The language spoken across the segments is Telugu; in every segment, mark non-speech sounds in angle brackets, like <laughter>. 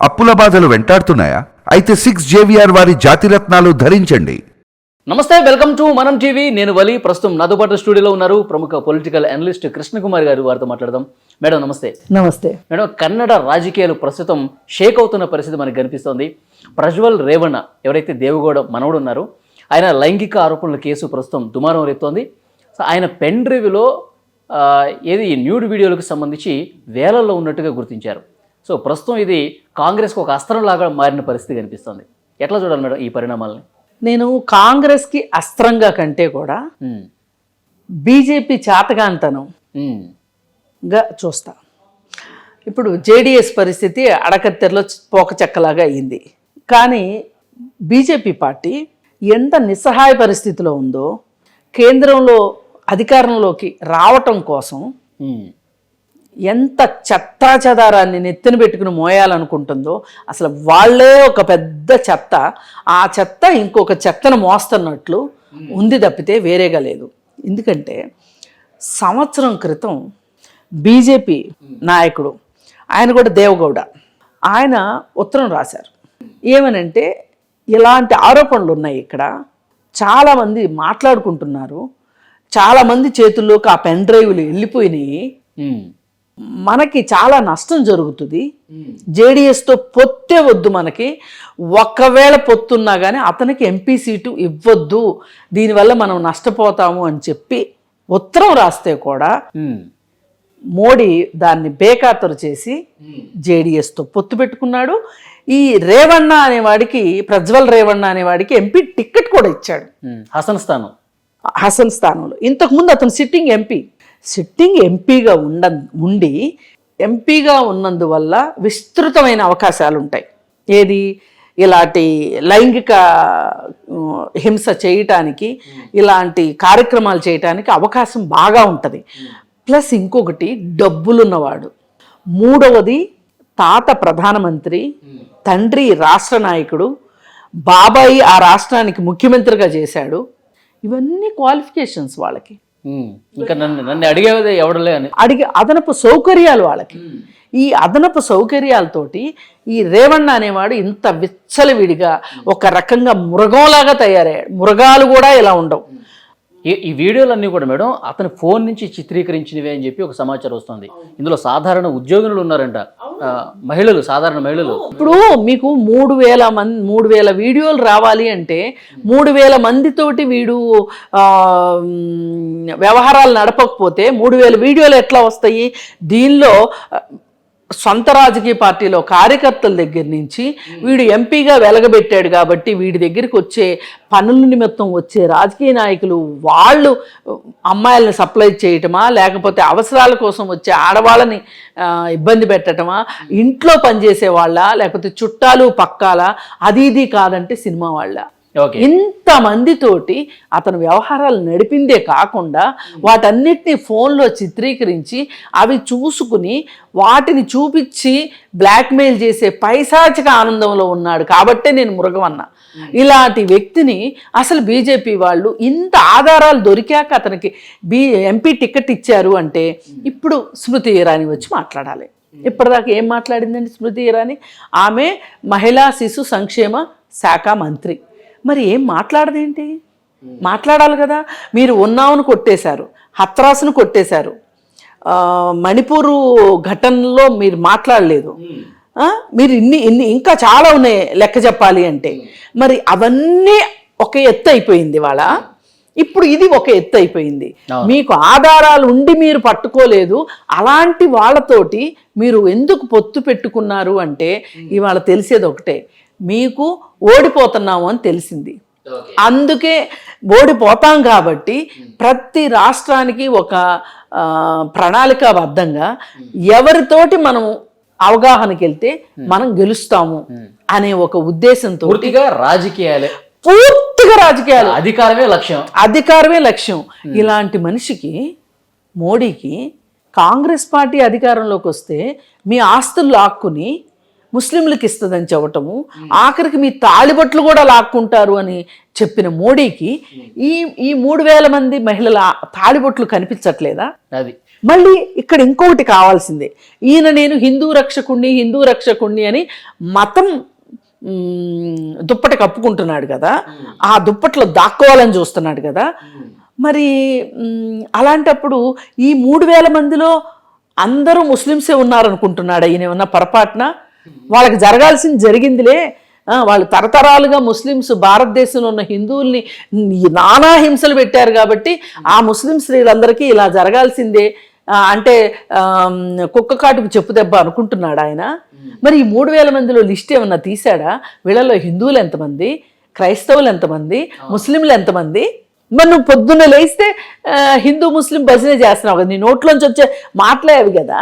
అప్పుల బాధలు వెంటాడుతున్నాయా? అయితే సిక్స్ జేవిఆర్ వారి జాతిరత్నాలు ధరించండి. నమస్తే వెల్కమ్ టు మనం టీవీ. నేను వలి ప్రస్తుతం నాతో స్టూడియోలో ఉన్నారు ప్రముఖ పొలిటికల్ అనలిస్ట్ కృష్ణకుమార్ గారు వారితో మాట్లాడదాం. మేడం నమస్తే. నమస్తే. మేడం కన్నడ రాజకీయాలు ప్రస్తుతం షేక్ అవుతున్న పరిస్థితి మనకు కనిపిస్తోంది. ప్రజ్వల్ రేవణ ఎవరైతే దేవగౌడ మనవడు ఉన్నారో ఆయన లైంగిక ఆరోపణల కేసు ప్రస్తుతం దుమారం రేపుతోంది. సో ఆయన పెన్ డ్రైవ్లో ఆ, ఏది న్యూడ్ వీడియోలకు సంబంధించి వేలల్లో ఉన్నట్టుగా గుర్తించారు. సో ప్రస్తుతం ఇది కాంగ్రెస్కి ఒక అస్త్రంలాగా మారిన పరిస్థితి కనిపిస్తోంది. ఎట్లా చూడాలి మేడం ఈ పరిణామాలని? నేను కాంగ్రెస్కి అస్త్రంగా కంటే కూడా బీజేపీ చాతగాంతనంగా ఉమ్, చూస్తా. ఇప్పుడు జేడిఎస్ పరిస్థితి అడకత్తెరలో పోక చెక్కలాగా అయింది. కానీ బీజేపీ పార్టీ ఎంత నిస్సహాయ పరిస్థితిలో ఉందో కేంద్రంలో అధికారంలోకి రావటం కోసం. ఎంత చెత్తా చెదారాన్ని నెత్తిన పెట్టుకుని మోయాలనుకుంటుందో అసలు వాళ్ళే ఒక పెద్ద చెత్త. ఆ చెత్త ఇంకొక చెత్తను మోస్తున్నట్లు ఉంది తప్పితే వేరేగా లేదు. ఎందుకంటే సంవత్సరం క్రితం బీజేపీ నాయకుడు ఆయన కూడా దేవగౌడ ఆయన ఉత్తరం రాశారు. ఏమనంటే ఇలాంటి ఆరోపణలు ఉన్నాయి ఇక్కడ. చాలామంది మాట్లాడుకుంటున్నారు. చాలామంది చేతుల్లోకి ఆ పెన్ డ్రైవ్లు వెళ్ళిపోయినాయి. మనకి చాలా నష్టం జరుగుతుంది. జేడిఎస్తో పొత్తే వద్దు మనకి. ఒకవేళ పొత్తున్నా కానీ అతనికి ఎంపీ సీటు ఇవ్వద్దు. దీనివల్ల మనం నష్టపోతాము అని చెప్పి ఉత్తరం రాస్తే కూడా. మోడీ దాన్ని బేఖాతరు చేసి జేడిఎస్తో పొత్తు పెట్టుకున్నాడు. ఈ రేవಣ್ణ అనేవాడికి ప్రజ్వల్ రేవಣ್ణ అనేవాడికి ఎంపీ టికెట్ కూడా ఇచ్చాడు. హసన్ స్థానం. హసన్ స్థానంలో. ఇంతకుముందు అతను సిట్టింగ్ ఎంపీ. సిట్టింగ్ ఎంపీగా ఉండ ఉండి ఎంపీగా ఉన్నందువల్ల విస్తృతమైన అవకాశాలు ఉంటాయి ఏది? ఇలాంటి లైంగిక హింస చేయటానికి ఇలాంటి కార్యక్రమాలు చేయటానికి అవకాశం బాగా ఉంటుంది. ప్లస్ ఇంకొకటి డబ్బులున్నవాడు. మూడవది తాత ప్రధానమంత్రి తండ్రి రాష్ట్ర నాయకుడు బాబాయి ఆ రాష్ట్రానికి ముఖ్యమంత్రిగా చేశాడు. ఇవన్నీ క్వాలిఫికేషన్స్ వాళ్ళకి. ఇంకా నన్ను నన్ను అడిగేది ఎవడలే అని. అడిగి అదనపు సౌకర్యాలు వాళ్ళకి. ఈ అదనపు సౌకర్యాలతోటి ఈ రేవಣ್ణ అనేవాడు ఇంత విచ్చలవిడిగా ఒక రకంగా మృగంలాగా తయారయ్యాడు. మృగాలు కూడా ఇలా ఉండవు. ఈ- వీడియోలన్నీ కూడా మేడం అతని ఫోన్ నుంచి చిత్రీకరించినవే అని చెప్పి ఒక సమాచారం వస్తుంది. ఇందులో సాధారణ ఉద్యోగులు ఉన్నారంట. ఆ, మహిళలు సాధారణ మహిళలు. ఇప్పుడు మీకు మూడు వేల మంది మూడు వేల వీడియోలు రావాలి అంటే మూడు వేల మందితోటి వీడు వ్యవహారాలు నడపకపోతే మూడు వేల వీడియోలు ఎట్లా వస్తాయి? దీనిలో సొంత రాజకీయ పార్టీలో కార్యకర్తల దగ్గర నుంచి వీడు ఎంపీగా వెలగబెట్టాడు కాబట్టి వీడి దగ్గరికి వచ్చే పనుల నిమిత్తం వచ్చే రాజకీయ నాయకులు వాళ్ళు అమ్మాయిలను సప్లై చేయటమా లేకపోతే అవసరాల కోసం వచ్చే ఆడవాళ్ళని ఇబ్బంది పెట్టటమా ఇంట్లో పనిచేసే వాళ్ళ లేకపోతే చుట్టాలు పక్కాల అది ఇది కాదంటే సినిమా వాళ్ళ. ఇంతమందితోటి అతను వ్యవహారాలు నడిపిందే కాకుండా వాటన్నిటిని ఫోన్లో చిత్రీకరించి అవి చూసుకుని వాటిని చూపించి బ్లాక్మెయిల్ చేసే పైశాచిక ఆనందంలో ఉన్నాడు. కాబట్టే నేను మృగమన్నా. ఇలాంటి వ్యక్తిని అసలు బీజేపీ వాళ్ళు ఇంత ఆధారాలు దొరికాక అతనికి బీ ఎంపీ టికెట్ ఇచ్చారు అంటే ఇప్పుడు స్మృతి ఇరానీ వచ్చి మాట్లాడాలి. ఇప్పటిదాకా ఏం మాట్లాడిందండి స్మృతి ఇరానీ? ఆమె మహిళా శిశు సంక్షేమ శాఖ మంత్రి. మరి ఏం మాట్లాడదేంటి? మాట్లాడాలి కదా. మీరు ఉన్నావును కొట్టేశారు. హత్రాసును కొట్టేశారు. మణిపూరు ఘటనలో మీరు మాట్లాడలేదు. మీరు ఇన్ని ఇన్ని ఇంకా చాలా ఉన్నాయి లెక్క చెప్పాలి అంటే. మరి అవన్నీ ఒక ఎత్తు అయిపోయింది వాళ్ళ ఇప్పుడు ఇది ఒక ఎత్తు అయిపోయింది. మీకు ఆధారాలు ఉండి మీరు పట్టుకోలేదు. అలాంటి వాళ్ళతోటి మీరు ఎందుకు పొత్తు పెట్టుకున్నారు అంటే ఇవాళ తెలిసేది ఒకటే. మీకు ఓడిపోతున్నాము అని తెలిసింది. అందుకే ఓడిపోతాం కాబట్టి ప్రతి రాష్ట్రానికి ఒక ప్రణాళికాబద్ధంగా ఎవరితోటి మనం అవగాహనకి వెళ్తే మనం గెలుస్తాము అనే ఒక ఉద్దేశంతో పూర్తిగా రాజకీయాలే. పూర్తిగా రాజకీయాలు. అధికారమే లక్ష్యం. అధికారమే లక్ష్యం. ఇలాంటి మనిషికి మోడీకి కాంగ్రెస్ పార్టీ అధికారంలోకి వస్తే మీ ఆస్తులు లాక్కుని ముస్లింలకు ఇస్తుందని చెప్పటము ఆఖరికి మీ తాళిబొట్లు కూడా లాక్కుంటారు అని చెప్పిన మోడీకి ఈ ఈ మూడు వేల మంది మహిళల తాళిబొట్లు కనిపించట్లేదా? అది. మళ్ళీ ఇక్కడ ఇంకొకటి కావాల్సిందే. ఈయన నేను హిందూ రక్షకుణ్ణి హిందూ రక్షకుణ్ణి అని మతం దుప్పటి కప్పుకుంటున్నాడు కదా. ఆ దుప్పట్లో దాక్కోవాలని చూస్తున్నాడు కదా. మరి అలాంటప్పుడు ఈ మూడు వేల మందిలో అందరూ ముస్లిమ్సే ఉన్నారనుకుంటున్నాడు? ఈయన ఏమన్నా పొరపాటున? వాళ్ళకి జరగాల్సింది జరిగిందిలే. వాళ్ళు తరతరాలుగా ముస్లిమ్స్ భారతదేశంలో ఉన్న హిందువుల్ని నానా హింసలు పెట్టారు కాబట్టి ఆ ముస్లిం స్త్రీలందరికీ ఇలా జరగాల్సిందే. అంటే కుక్క కాటుకు చెప్పు దెబ్బ అనుకుంటున్నాడు ఆయన? మరి ఈ మూడు వేల మందిలో లిస్ట్ ఏమన్నా తీశాడా? వీళ్ళలో హిందువులు ఎంతమంది? క్రైస్తవులు ఎంతమంది? ముస్లింలు ఎంతమంది? మరి నువ్వు పొద్దున్న లేస్తే హిందూ ముస్లిం భజన చేస్తున్నావు కదా నీ నోట్లోంచి వచ్చే మాటలే అవి కదా?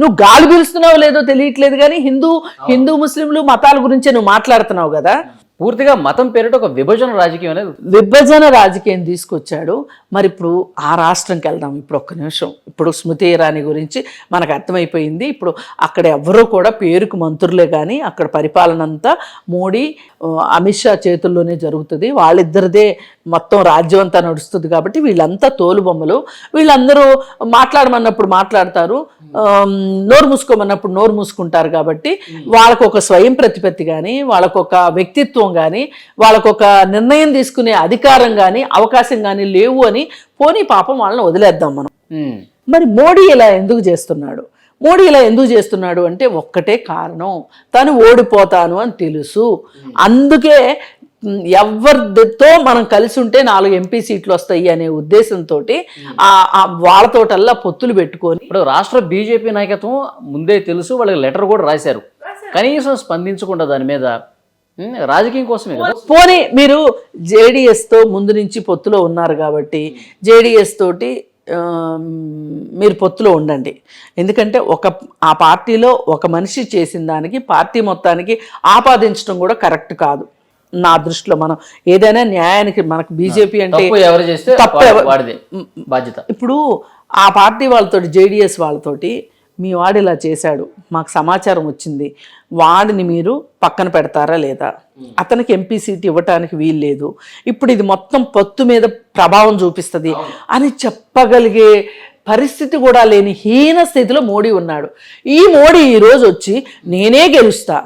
నువ్వు గాలి పీలుస్తున్నావో లేదో తెలియట్లేదు కానీ హిందూ హిందూ ముస్లింలు మతాల గురించే నువ్వు మాట్లాడుతున్నావు కదా. పూర్తిగా మతం పేరిట ఒక విభజన రాజకీయం అనేది విభజన రాజకీయం తీసుకొచ్చాడు. మరి ఇప్పుడు ఆ రాష్ట్రంకి వెళ్దాం ఇప్పుడు ఒక్క నిమిషం. ఇప్పుడు స్మృతి ఇరానీ గురించి మనకు అర్థమైపోయింది. ఇప్పుడు అక్కడ ఎవరూ కూడా పేరుకు మంత్రులే కానీ అక్కడ పరిపాలన అంతా మోడీ అమిత్ షా చేతుల్లోనే జరుగుతుంది. వాళ్ళిద్దరిదే మొత్తం రాజ్యం అంతా నడుస్తుంది కాబట్టి వీళ్ళంతా తోలుబొమ్మలు వీళ్ళందరూ మాట్లాడమన్నప్పుడు మాట్లాడతారు. నోరు మూసుకోమన్నప్పుడు నోరు మూసుకుంటారు కాబట్టి వాళ్ళకు ఒక స్వయం ప్రతిపత్తి కానీ వాళ్ళకు ఒక వ్యక్తిత్వం కానీ వాళ్ళకు ఒక నిర్ణయం తీసుకునే అధికారం కానీ అవకాశం కానీ లేవు అని పోనీ పాపం వాళ్ళని వదిలేద్దాం మనం. మరి మోడీ ఇలా ఎందుకు చేస్తున్నాడు? మోడీ ఇలా ఎందుకు చేస్తున్నాడు అంటే ఒక్కటే కారణం. తను ఓడిపోతాను అని తెలుసు. అందుకే ఎవరితో మనం కలిసి ఉంటే నాలుగు ఎంపీ సీట్లు వస్తాయి అనే ఉద్దేశంతో వాళ్ళతోటల్లా పొత్తులు పెట్టుకొని ఇప్పుడు రాష్ట్ర బీజేపీ నాయకత్వం ముందే తెలుసు వాళ్ళకి లెటర్ కూడా రాశారు. కనీసం స్పందించకుండా దాని మీద రాజకీయం కోసమే కదా? పోనీ మీరు JDS తో ముందు నుంచి పొత్తులో ఉన్నారు కాబట్టి జేడిఎస్ తోటి మీరు పొత్తులో ఉండండి. ఎందుకంటే ఒక ఆ పార్టీలో ఒక మనిషి చేసిన దానికి పార్టీ మొత్తానికి ఆపాదించడం కూడా కరెక్ట్ కాదు. నా దృష్టిలో మనం ఏదైనా న్యాయానికి మనకు బీజేపీ అంటే ఎవరు చేస్తే బాధ్యత. ఇప్పుడు ఆ పార్టీ వాళ్ళతోటి జేడిఎస్ వాళ్ళతోటి మీ వాడు ఇలా చేశాడు మాకు సమాచారం వచ్చింది వాడిని మీరు పక్కన పెడతారా లేదా? అతనికి ఎంపీ సీట్ ఇవ్వటానికి వీలు లేదు. ఇప్పుడు ఇది మొత్తం పొత్తు మీద ప్రభావం చూపిస్తుంది అని చెప్పగలిగే పరిస్థితి కూడా లేని హీన స్థితిలో మోడీ ఉన్నాడు. ఈ మోడీ ఈరోజు వచ్చి నేనే గెలుస్తా.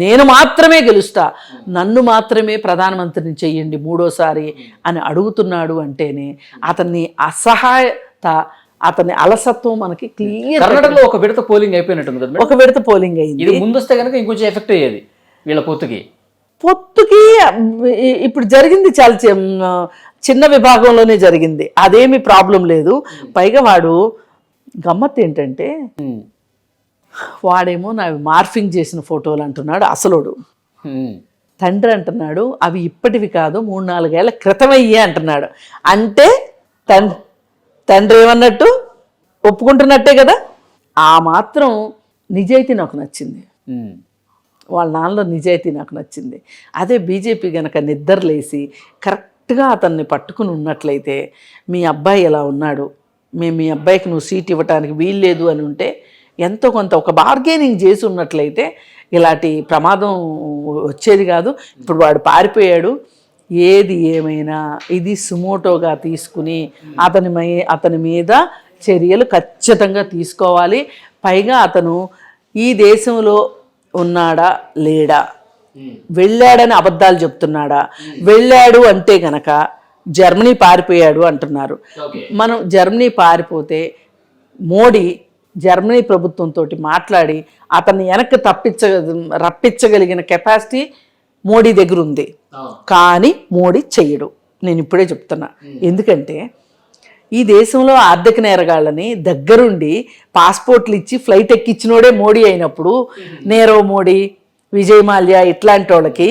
నేను మాత్రమే గెలుస్తా నన్ను మాత్రమే ప్రధానమంత్రిని చెయ్యండి మూడోసారి అని అడుగుతున్నాడు అంటేనే అతన్ని అసహాయత అతని అలసత్వం మనకి క్లియర్ కర్ణాటకలో ఒక విడత పోలింగ్ అయిపోయినట్టుంది కదా? ఒక విడత పోలింగ్ అయింది. ఇది ముందొస్తే కనుక ఇంకొంచెం ఎఫెక్ట్ అయ్యేది వీళ్ళ పొత్తుకి. పొత్తుకి ఇప్పుడు జరిగింది చాలా చిన్న విభాగంలోనే జరిగింది. అదేమి ప్రాబ్లం లేదు. పైగా వాడు గమ్మత్ ఏంటంటే. వాడేమో నావి మార్ఫింగ్ చేసిన ఫోటోలు అంటున్నాడు అసలోడు. తండ్రి అంటున్నాడు అవి ఇప్పటివి కాదు మూడు నాలుగేళ్ళ క్రితం అయ్యే అంటున్నాడు. అంటే తండ్రి తండ్రి ఏమన్నట్టు? ఒప్పుకుంటున్నట్టే కదా? ఆ మాత్రం నిజాయితీ నాకు నచ్చింది. వాళ్ళ నాన్నలో నిజాయితీ నాకు నచ్చింది. అదే బీజేపీ గనక నిద్రలేసి కరెక్ట్గా అతన్ని పట్టుకుని ఉన్నట్లయితే మీ అబ్బాయి ఎలా ఉన్నాడు? మేము మీ అబ్బాయికి నువ్వు సీట్ ఇవ్వటానికి వీల్లేదు అని ఉంటే ఎంతో కొంత ఒక బార్గెనింగ్ చేసి ఉన్నట్లయితే ఇలాంటి ప్రమాదం వచ్చేది కాదు. ఇప్పుడు వాడు పారిపోయాడు. ఏది ఏమైనా ఇది సుమోటోగా తీసుకుని అతని మై అతని మీద చర్యలు ఖచ్చితంగా తీసుకోవాలి. పైగా అతను ఈ దేశంలో ఉన్నాడా? లేడా? వెళ్ళాడని అబద్ధాలు చెప్తున్నాడా? వెళ్ళాడు అంటే గనక జర్మనీ పారిపోయాడు అంటున్నారు. మనం జర్మనీ పారిపోతే మోడీ జర్మనీ ప్రభుత్వంతో మాట్లాడి అతన్ని వెనక్కి తప్పించ రప్పించగలిగిన కెపాసిటీ మోడీ దగ్గర ఉంది. కానీ మోడీ చెయ్యడు. నేను ఇప్పుడే చెప్తున్నా. ఎందుకంటే ఈ దేశంలో ఆర్థిక నేరగాళ్ళని దగ్గరుండి పాస్పోర్ట్లు ఇచ్చి ఫ్లైట్ ఎక్కించినోడే మోడీ అయినప్పుడు నీరవ్ మోడీ విజయ్ మాల్యా ఇట్లాంటి వాళ్ళకి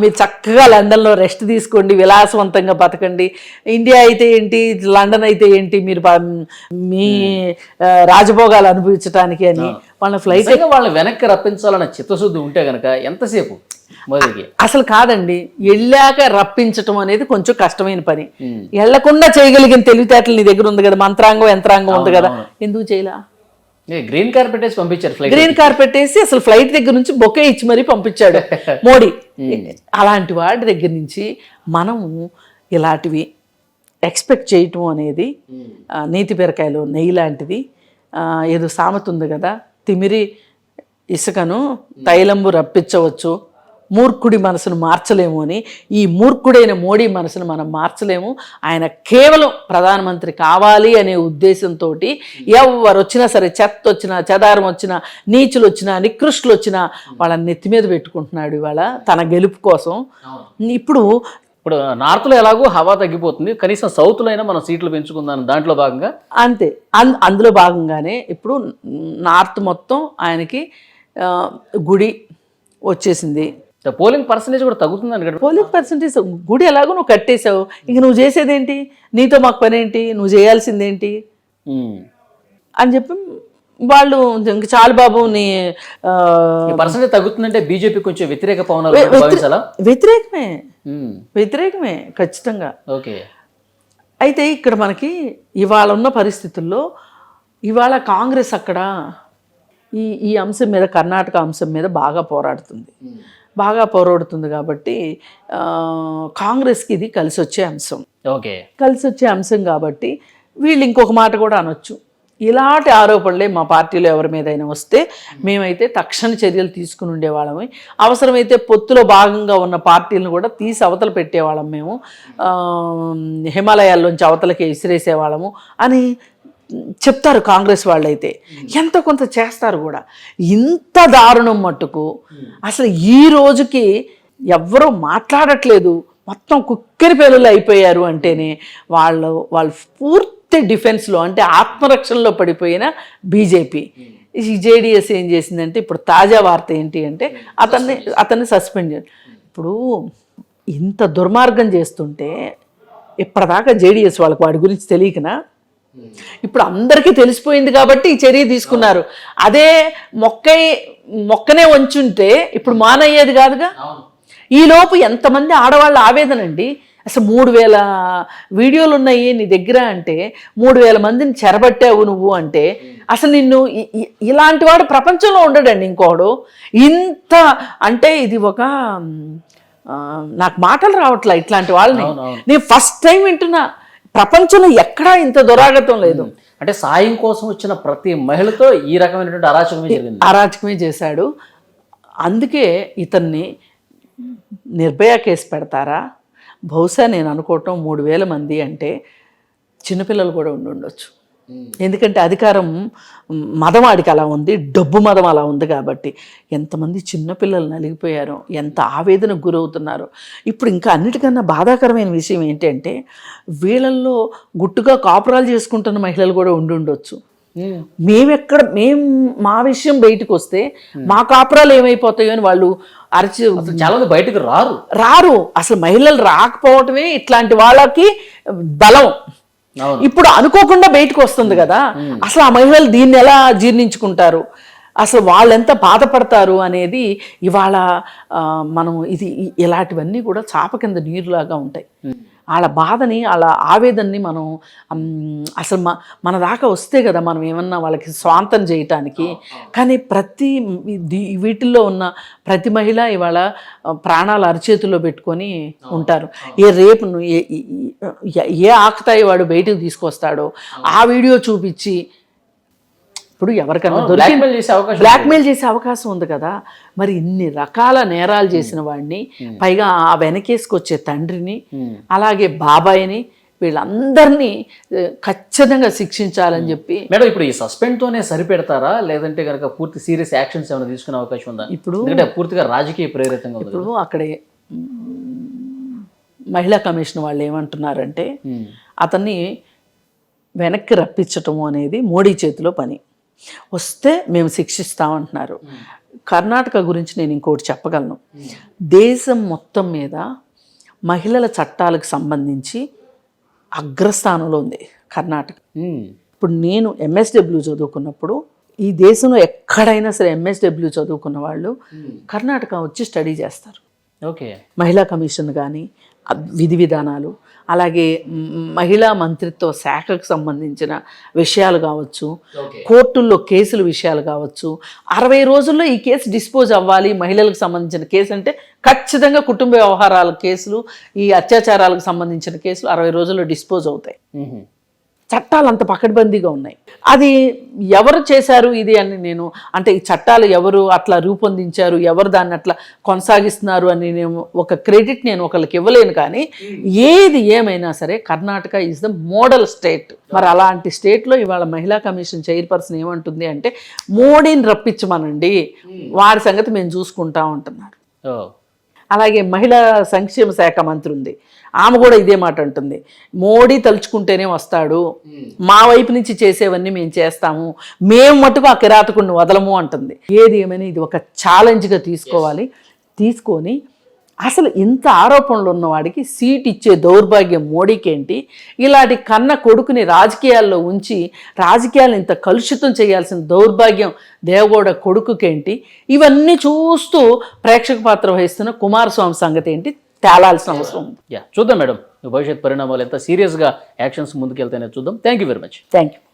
మీరు చక్కగా లండన్లో రెస్ట్ తీసుకోండి విలాసవంతంగా బతకండి. ఇండియా అయితే ఏంటి లండన్ అయితే ఏంటి మీరు మీ రాజభోగాలు అనుభవించడానికి అని వాళ్ళ ఫ్లైట్ వాళ్ళని వెనక్కి రప్పించాలన్న చిత్తశుద్ధి ఉంటే గనక ఎంతసేపు అసలు కాదండి. వెళ్ళాక రప్పించటం అనేది కొంచెం కష్టమైన పని. వెళ్ళకుండా చేయగలిగిన తెలివితేటలు నీ దగ్గర ఉంది కదా మంత్రాంగం యంత్రాంగం ఉంది కదా. ఎందుకు చేయలా? గ్రీన్ కార్పెట్ వేసి పంపించారు గ్రీన్ కార్పెట్ వేసి అసలు ఫ్లైట్ దగ్గర నుంచి బొకే ఇచ్చి మరీ పంపించాడు. <laughs> మోడీ అలాంటి వాడి దగ్గర నుంచి మనము ఇలాంటివి ఎక్స్పెక్ట్ చేయటం అనేది ఆ, నీతి బీరకాయలు నెయ్యి లాంటిది ఏదో సామెత ఉంది కదా తిమిరి ఇసుకను తైలంబు రప్పించవచ్చు. మూర్ఖుడి మనసును మార్చలేము అని ఈ మూర్ఖుడైన మోడీ మనసును మనం మార్చలేము. ఆయన కేవలం ప్రధానమంత్రి కావాలి అనే ఉద్దేశంతో ఎవరు వచ్చినా సరే చెత్త వచ్చినా చెదారం వచ్చినా నీచులు వచ్చినా నికృష్టులు వచ్చినా వాళ్ళని నెత్తి మీద పెట్టుకుంటున్నాడు ఇవాళ తన గెలుపు కోసం. ఇప్పుడు ఇప్పుడు నార్త్లో ఎలాగో హవా తగ్గిపోతుంది. కనీసం సౌత్లో అయినా మనం సీట్లు పెంచుకుందాం దాంట్లో భాగంగా. అంతే. అందులో భాగంగానే ఇప్పుడు నార్త్ మొత్తం ఆయనకి గుడి వచ్చేసింది. పోలింగ్ పర్సంటేజ్ కూడా తగ్గుతుందని కదా పోలింగ్ పర్సంటేజ్ గుడి ఎలాగో నువ్వు కట్టేశావు. ఇంక నువ్వు చేసేదేంటి? నీతో మాకు పని ఏంటి నువ్వు చేయాల్సిందేంటి. అని చెప్పి వాళ్ళు ఇంక చాలు బాబు నీ పర్సంటేజ్ తగ్గుతుందంటే బీజేపీ కొంచెం వ్యతిరేక పవనాలు వ్యతిరేకమే. వ్యతిరేకమే ఖచ్చితంగా. ఓకే. అయితే ఇక్కడ మనకి ఇవాళ ఉన్న పరిస్థితుల్లో ఇవాళ కాంగ్రెస్ అక్కడ ఈ ఈ అంశం మీద కర్ణాటక అంశం మీద బాగా పోరాడుతుంది. బాగా పోరాడుతుంది కాబట్టి కాంగ్రెస్కి ఇది కలిసి వచ్చే అంశం. ఓకే. కలిసి వచ్చే అంశం కాబట్టి వీళ్ళు ఇంకొక మాట కూడా అనొచ్చు. ఇలాంటి ఆరోపణలే మా పార్టీలో ఎవరి మీదైనా వస్తే మేమైతే తక్షణ చర్యలు తీసుకుని ఉండేవాళ్ళమే. అవసరమైతే పొత్తులో భాగంగా ఉన్న పార్టీలను కూడా తీసి అవతల పెట్టేవాళ్ళం మేము. హిమాలయాల్లోంచి అవతలకి విసిరేసేవాళ్ళము అని చెప్తారు కాంగ్రెస్ వాళ్ళైతే. ఎంత కొంత చేస్తారు కూడా. ఇంత దారుణం మట్టుకు. అసలు ఈ రోజుకి ఎవ్వరూ మాట్లాడట్లేదు. మొత్తం కుక్కెరి పేలులు అయిపోయారు అంటేనే వాళ్ళు వాళ్ళు పూర్తి డిఫెన్స్లో అంటే ఆత్మరక్షణలో పడిపోయిన బీజేపీ. ఈ జేడిఎస్ ఏం చేసిందంటే ఇప్పుడు తాజా వార్త ఏంటి అంటే అతన్ని అతన్ని సస్పెండ్ చేయాలి ఇప్పుడు ఇంత దుర్మార్గం చేస్తుంటే ఇప్పటిదాకా జేడిఎస్ వాళ్ళకి వాడి గురించి తెలియకనా? ఇప్పుడు అందరికీ తెలిసిపోయింది కాబట్టి ఈ చర్య తీసుకున్నారు. అదే మొక్కై మొక్కనే వంచుంటే ఇప్పుడు మానయ్యేది కాదుగా? ఈ లోపు ఎంతమంది ఆడవాళ్ళ ఆవేదన అండి? అసలు మూడు వేల వీడియోలు ఉన్నాయి నీ దగ్గర అంటే మూడు వేల మందిని చెరబట్టావు నువ్వు అంటే అసలు నిన్ను ఇలాంటి వాడు ప్రపంచంలో ఉండడండి ఇంకోడు. ఇంత అంటే ఇది ఒక నాకు మాటలు రావట్లే ఇట్లాంటి వాళ్ళని. నేను ఫస్ట్ టైం వింటున్నా. ప్రపంచంలో ఎక్కడా ఇంత దురాగతం లేదు. అంటే సాయం కోసం వచ్చిన ప్రతి మహిళతో ఈ రకమైనటువంటి అరాచకమే జరిగింది. అరాచకమే చేశాడు. అందుకే ఇతన్ని నిర్భయ కేసు పెడతారా? బహుశా నేను అనుకోవటం మూడు వేల మంది అంటే చిన్నపిల్లలు కూడా ఉండి ఉండొచ్చు. ఎందుకంటే అధికారం మదవాడికి అలా ఉంది డబ్బు మదం అలా ఉంది కాబట్టి. ఎంతమంది చిన్నపిల్లలు నలిగిపోయారో ఎంత ఆవేదనకు గురవుతున్నారో. ఇప్పుడు ఇంకా అన్నిటికన్నా బాధాకరమైన విషయం ఏంటంటే వీళ్ళల్లో గుట్టుగా కాపురాలు చేసుకుంటున్న మహిళలు కూడా ఉండి ఉండొచ్చు. మేమెక్కడ మేం మా విషయం బయటకు వస్తే మా కాపురాలు ఏమైపోతాయో అని వాళ్ళు అరచి చాలా మంది బయటకు రారు. రారు. అసలు మహిళలు రాకపోవటమే ఇట్లాంటి వాళ్ళకి బలం. ఇప్పుడు అనుకోకుండా బయటకు వస్తుంది కదా. అసలు ఆ మహిళలు దీన్ని ఎలా జీర్ణించుకుంటారు? అసలు వాళ్ళు ఎంత బాధపడతారు అనేది ఇవాళ ఆ, మనం ఇది ఇలాంటివన్నీ కూడా చాప కింద నీరులాగా ఉంటాయి. వాళ్ళ బాధని వాళ్ళ ఆవేదనని మనం అసలు మన దాకా వస్తే కదా మనం ఏమన్నా వాళ్ళకి స్వాంతం చేయటానికి. కానీ ప్రతి వీటిల్లో ఉన్న ప్రతి మహిళ ఇవాళ ప్రాణాలు అరచేతుల్లో పెట్టుకొని ఉంటారు. ఏ రేపు ను- ఏ ఏ- ఏ ఆకుతాయి వాడు బయటకు తీసుకొస్తాడో ఆ వీడియో చూపించి ఇప్పుడు ఎవరికైనా బ్లాక్మెయిల్ చేసే అవకాశం బ్లాక్మెయిల్ చేసే అవకాశం ఉంది కదా. మరి ఇన్ని రకాల నేరాలు చేసిన వాడిని పైగా ఆ వెనకేసుకొచ్చే తండ్రిని అలాగే బాబాయిని వీళ్ళందరినీ ఖచ్చితంగా శిక్షించాలని చెప్పి మేడం ఇప్పుడు ఈ సస్పెండ్ తోనే సరిపెడతారా? లేదంటే కనుక పూర్తి సీరియస్ యాక్షన్స్ ఏమైనా తీసుకునే అవకాశం ఉందా? ఇప్పుడు పూర్తిగా రాజకీయ ప్రేరితంగా ఇప్పుడు అక్కడే మహిళా కమిషన్ వాళ్ళు ఏమంటున్నారంటే. అతన్ని వెనక్కి రప్పించటము అనేది మోడీ చేతిలో పని. వస్తే మేము శిక్షిస్తామంటున్నారు. కర్ణాటక గురించి నేను ఇంకోటి చెప్పగలను. దేశం మొత్తం మీద మహిళల చట్టాలకు సంబంధించి అగ్రస్థానంలో ఉంది కర్ణాటక. ఇప్పుడు నేను ఎంఎస్డబ్ల్యూ చదువుకున్నప్పుడు ఈ దేశంలో ఎక్కడైనా సరే ఎంఎస్డబ్ల్యూ చదువుకున్న వాళ్ళు కర్ణాటక వచ్చి స్టడీ చేస్తారు. ఓకే. మహిళా కమిషన్ కానీ విధి విధానాలు అలాగే మహిళా మంత్రిత్వ శాఖకు సంబంధించిన విషయాలు కావచ్చు కోర్టుల్లో కేసుల విషయాలు కావచ్చు అరవై రోజుల్లో ఈ కేసు డిస్పోజ్ అవ్వాలి మహిళలకు సంబంధించిన కేసు అంటే ఖచ్చితంగా కుటుంబ వ్యవహారాల కేసులు ఈ అత్యాచారాలకు సంబంధించిన కేసులు అరవై రోజుల్లో డిస్పోజ్ అవుతాయి. చట్టాలు అంత పకడ్బందీగా ఉన్నాయి. అది ఎవరు చేశారు ఇది అని నేను అంటే ఈ చట్టాలు ఎవరు అట్లా రూపొందించారు ఎవరు దాన్ని అట్లా కొనసాగిస్తున్నారు అని నేను ఒక క్రెడిట్ నేను ఒకరికి ఇవ్వలేను కానీ ఏది ఏమైనా సరే Karnataka is the model state మరి అలాంటి స్టేట్లో ఇవాళ మహిళా కమిషన్ చైర్పర్సన్ ఏమంటుంది అంటే మోడీని రప్పించమనండి వారి సంగతి మేము చూసుకుంటా ఉంటున్నారు. అలాగే మహిళా సంక్షేమ శాఖ మంత్రి ఉంది. ఆమె కూడా ఇదే మాట అంటుంది. మోడీ తలుచుకుంటేనే వస్తాడు. మా వైపు నుంచి చేసేవన్నీ మేము చేస్తాము. మేము మటుకు ఆ కిరాతకుడిని వదలము అంటుంది. ఏది ఏమైనా ఇది ఒక ఛాలెంజ్గా తీసుకోవాలి. తీసుకొని అసలు ఇంత ఆరోపణలు ఉన్నవాడికి సీట్ ఇచ్చే దౌర్భాగ్యం మోడీకి ఏంటి ఇలాంటి కన్న కొడుకుని రాజకీయాల్లో ఉంచి రాజకీయాలను ఇంత కలుషితం చేయాల్సిన దౌర్భాగ్యం దేవగౌడ కొడుకుకేంటి? ఇవన్నీ చూస్తూ ప్రేక్షక పాత్ర వహిస్తున్న కుమారస్వామి సంగతి ఏంటి? తేలాల్సిన అవసరం ఉంది. యా చూద్దాం మేడం. భవిష్యత్ పరిణామాలు ఎంత సీరియస్గా యాక్షన్స్ ముందుకెళ్తాయో చూద్దాం. Thank you very much thank you